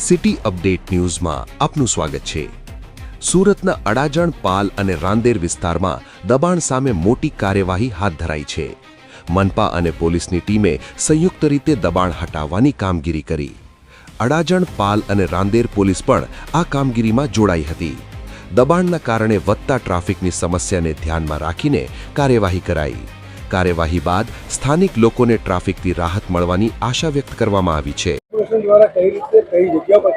City update ન્યૂઝમાં આપનું સ્વાગત છે. સુરતના અડાજણ, પાલ અને રાંદેર વિસ્તારમાં દબાણ સામે મોટી કાર્યવાહી હાથ ધરાઈ છે. મનપા અને પોલીસની ટીમે સંયુક્ત રીતે દબાણ હટાવવાની કામગીરી કરી. અડાજણ, પાલ અને રાંદેર પોલીસ પણ આ કામગીરીમાં જોડાઈ હતી. દબાણના કારણે વધતા ટ્રાફિકની સમસ્યાને ધ્યાનમાં રાખીને કાર્યવાહી કરાઈ. કાર્યવાહી બાદ સ્થાનિક લોકોને ટ્રાફિકથી રાહત મળવાની આશા વ્યક્ત કરવામાં આવી છે. કોર્પોરેશન દ્વારા કઈ રીતે કઈ જગ્યા પર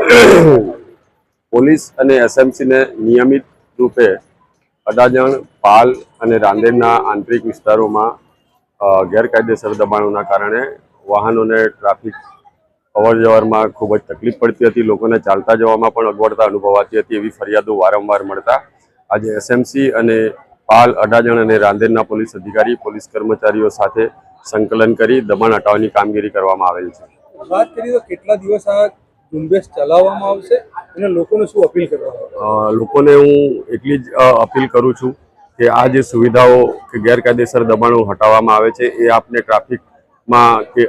પોલીસ અને એસએમસીને નિયમિત રૂપે અડાજણ, પાલ અને રાંદેરના આંતરિક વિસ્તારોમાં ગેરકાયદેસર દબાણોના કારણે વાહનોને ટ્રાફિક અવર જવરમાં ખૂબ જ તકલીફ પડતી હતી. લોકોને ચાલતા જવામાં પણ અગવડતા અનુભવાતી હતી એવી ફરિયાદો વારંવાર મળતા. આજે એસએમસી અને પાલ, અડાજણ અને રાંદેરના પોલીસ અધિકારી, પોલીસ કર્મચારીઓ સાથે સંકલન કરી દબાણ હટાવવાની કામગીરી કરવામાં આવેલ છે. વાત કરીએ તો કેટલા દિવસ આ ઝુંબેશ ચલાવવામાં આવશે અને લોકોને શું અપીલ કરવા લોકોને હું એટલી જ અપીલ કરું છું કે આ જે સુવિધાઓ કે ગેરકાયદેસર દબાણો હટાવવામાં આવે છે, એ આપને ટ્રાફિકમાં કે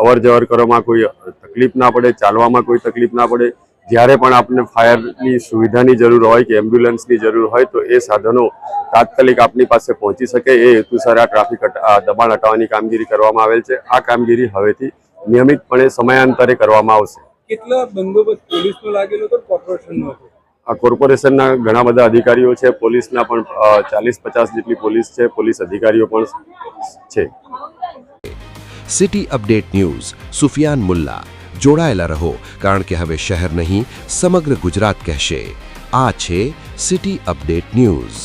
અવર જવર કરવામાં કોઈ તકલીફ ના પડે, ચાલવામાં કોઈ તકલીફ ના પડે. જ્યારે પણ આપને ફાયરની સુવિધાની જરૂર હોય કે એમ્બ્યુલન્સની જરૂર હોય, તો એ સાધનો તાત્કાલિક આપની પાસે પહોંચી શકે. એ હેતુસર આ ટ્રાફિક દબાણ હટાવવાની કામગીરી કરવામાં આવેલ છે. આ કામગીરી હવેથી નિયમિતપણે સમયાંતરે કરવામાં આવશે. કેટલા બંદોબસ્ત પોલીસનો લાગેલો હતો કોર્પોરેશનનો હતો? આ કોર્પોરેશનના ઘણા બધા અધિકારીઓ છે પોલીસના પણ ચાલીસ પચાસ જેટલી પોલીસ છે પોલીસ અધિકારીઓ પણ છે. City update news Sufiyan Mulla. જોડાયેલા રહો કારણ કે હવે શહેર નહીં સમગ્ર ગુજરાત કહેશે. આ છે સિટી અપડેટ ન્યૂઝ.